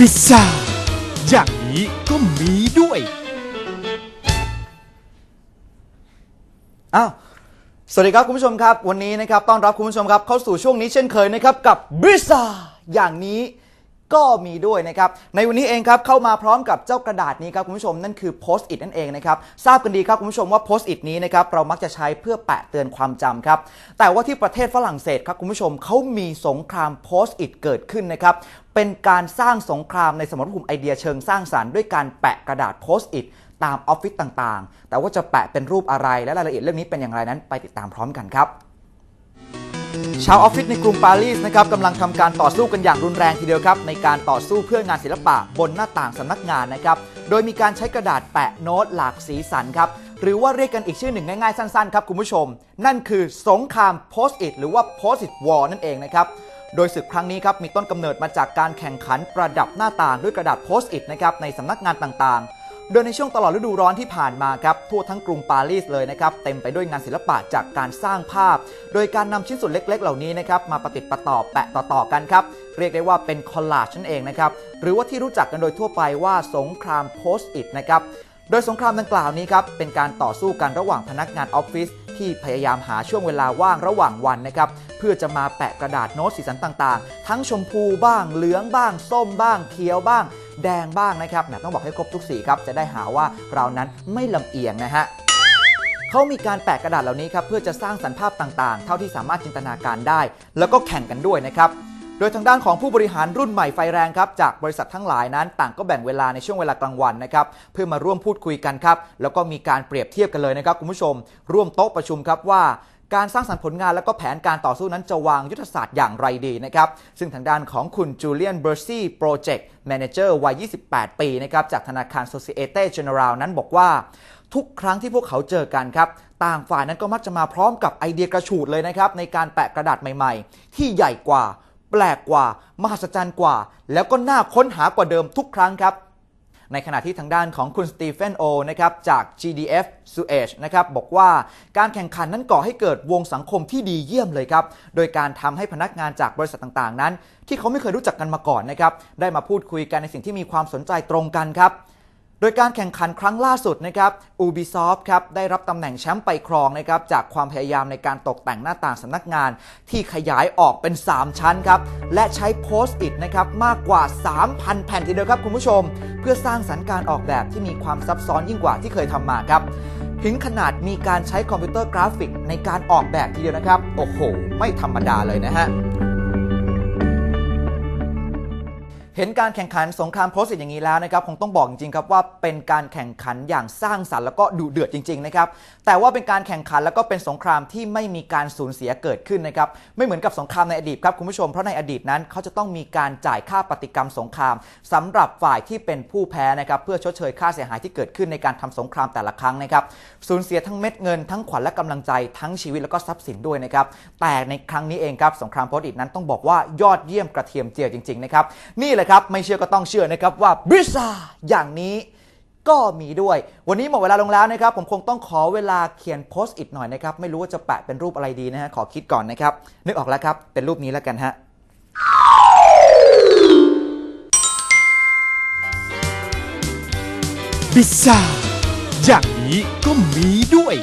พิซซ่าอย่างนี้ก็มีด้วย อ้าว สวัสดีครับคุณผู้ชมครับ วันนี้นะครับต้อนรับคุณผู้ชมครับเข้าสู่ช่วงนี้เช่นเคยนะครับกับบิซ่าอย่างนี้ ก็มีด้วยนะครับ ในวันนี้เองครับเข้ามาพร้อมกับเจ้ากระดาษนี้ครับคุณผู้ชมนั่นคือโพสต์อิทนั่นเองนะครับทราบกันดีครับคุณผู้ชมว่าโพสต์อิทนี้นะครับเรามักจะใช้เพื่อแปะเตือนความจำครับแต่ว่าที่ประเทศฝรั่งเศสครับคุณผู้ชมเขามีสงครามโพสต์อิทเกิดขึ้นนะครับเป็นการสร้างสงครามในสมรภูมิไอเดียเชิงสร้างสารรค์ด้วยการแปะกระดาษโพสต์อิทตามออฟฟิศต่างๆ แต่ว่าจะแปะเป็นรูปอะไรและรายละเอียดเรื่องนี้เป็นอย่างไรนั้นไปติดตามพร้อมกันครับ ชาวออฟฟิศในกรุงปารีสนะครับกำลังทำการต่อสู้กันอย่างรุนแรงทีเดียวครับในการต่อสู้เพื่องานศิลปะบนหน้าต่างสำนักงานนะครับโดยมีการใช้กระดาษแปะโน้ตหลากสีสันครับหรือว่าเรียกกันอีกชื่อหนึ่งง่ายๆสั้นๆครับคุณผู้ชม นั่นคือสงครามโพสต์อิทหรือว่าโพสต์อิทวอร์นั่นเองนะครับโดยศึกครั้งนี้ครับมีต้นกำเนิดมาจากการแข่งขันประดับหน้าต่างด้วยกระดาษโพสต์อิทนะครับในสำนักงานต่างๆ โดยในช่วงตลอดฤดูร้อนที่ผ่านมาครับทั่วทั้งกรุงปารีสเลยนะครับเต็มไปด้วยงานศิลปะจากการสร้างภาพ โดยการนำชิ้นส่วนเล็ก ๆ เหล่านี้นะครับมาประติดประต่อแปะต่อๆกันครับเรียกได้ว่าเป็นคอลลาจนั่นเองนะครับหรือว่าที่รู้จักกันโดยทั่วไปว่าสงครามโพสต์อิทนะครับโดยสงครามดังกล่าวนี้ครับเป็นการต่อสู้กันระหว่างพนักงานออฟฟิศ ที่พยายามหาช่วงเวลาว่างระหว่างวันนะครับเพื่อจะมาแปะกระดาษโน้ตสีสันต่างๆ ทั้งชมพูบ้าง เหลืองบ้าง ส้มบ้าง เขียวบ้าง แดงบ้างนะครับแหมต้องบอกให้ครบทุกสีครับจะได้หาว่าเรานั้นไม่ลำเอียงนะฮะเขามีการแปะกระดาษเหล่านี้ครับเพื่อจะสร้างสรรค์ภาพต่างๆ เท่าที่สามารถจินตนาการได้ แล้วก็แข่งกันด้วยนะครับ โดยทางด้านของผู้บริหารรุ่นใหม่ไฟแรงครับจากบริษัททั้งหลายนั้นต่างก็แบ่งเวลาในช่วงเวลากลางวันนะครับเพื่อมาร่วมพูดคุยกันครับแล้วก็มีการเปรียบเทียบกันเลยนะครับคุณผู้ชม ร่วมโต๊ะประชุมครับว่าการสร้างสรรค์ผลงานและก็แผนการต่อสู้นั้นจะวางยุทธศาสตร์อย่างไรดีนะครับ ซึ่งทางด้านของคุณจูเลียนเบอร์ซี่โปรเจกต์แมเนเจอร์วัย 28 ปีนะครับจากธนาคาร Societe General นั้นบอกว่า ทุกครั้งที่พวกเขาเจอกันครับ ต่างฝ่ายนั้นก็มักจะมาพร้อมกับไอเดียกระฉูดเลยนะครับ ในการแปะกระดาษใหม่ ๆ ที่ใหญ่กว่า แปลกกว่า มหัศจรรย์กว่า แล้วก็น่าค้นหากว่าเดิมทุกครั้งครับ ในขณะที่ทางด้านของคุณสตีเฟนโอนะครับจาก GDF s u e g นะครับบอกว่าการแข่งขันนั้นก่อให้เกิดวงสังคมที่ดีเยี่ยมเลยครับ โดยการทำให้พนักงานจากบริษัทต่างๆ นั้น ที่เขาไม่เคยรู้จักกันมาก่อนนะครับได้มาพูดคุยกันในสิ่งที่มีความสนใจตรงกันครับ โดยการแข่งขันครั้งล่าสุดนะครับ Ubisoft ครับได้รับตำแหน่งแชมป์ไปครองนะครับจากความพยายามในการตกแต่งหน้าต่างสำนักงาน ที่ขยายออกเป็น 3 ชั้นครับ และใช้โพสต์อิทนะครับมากกว่า 3,000 แผ่นทีเดียวครับคุณผู้ชม เพื่อสร้างสรรค์การออกแบบที่มีความซับซ้อนยิ่งกว่าที่เคยทำมาครับถึงขนาดมีการใช้คอมพิวเตอร์กราฟิกในการออกแบบทีเดียวนะครับ โอ้โห ไม่ธรรมดาเลยนะฮะ เห็นการแข่งขันสงครามโพสต์อย่างนี้แล้วนะครับคงต้องบอกจริงๆครับว่าเป็นการแข่งขันอย่างสร้างสรรค์แล้วก็ดุเดือดจริงๆนะครับแต่ว่าเป็นการแข่งขันแล้วก็เป็นสงครามที่ไม่มีการสูญเสียเกิดขึ้นนะครับไม่เหมือนกับสงครามในอดีตครับคุณผู้ชมเพราะในอดีตนั้นเขาจะต้องมีการจ่ายค่าปฏิกรรมสงครามสำหรับฝ่ายที่เป็นผู้แพ้นะครับเพื่อชดเชยค่าเสียหายที่เกิดขึ้นในการทำสงครามแต่ละครั้งนะครับสูญเสียทั้งเม็ดเงินทั้งขวัญและกำลังใจทั้งชีวิตแล้วก็ทรัพย์สินด้วยนะครับแต่ในครั้งนี้เองครับสงครามโพสต์อิทนั้นต้องบอกว่ายอดเยี่ยมกระเทียมเจียวจริงๆนะครับนี่แหละครับ ไม่เชื่อก็ต้องเชื่อนะครับว่าบริซ่าอย่างนี้ก็มีด้วย วันนี้หมดเวลาลงแล้วนะครับ ผมคงต้องขอเวลาเขียนโพสต์อิทหน่อยนะครับ ไม่รู้ว่าจะแปะเป็นรูปอะไรดีนะฮะ ขอคิดก่อนนะครับ นึกออกแล้วครับ เป็นรูปนี้แล้วกันฮะพิซซ่าอย่างนี้ก็มีด้วย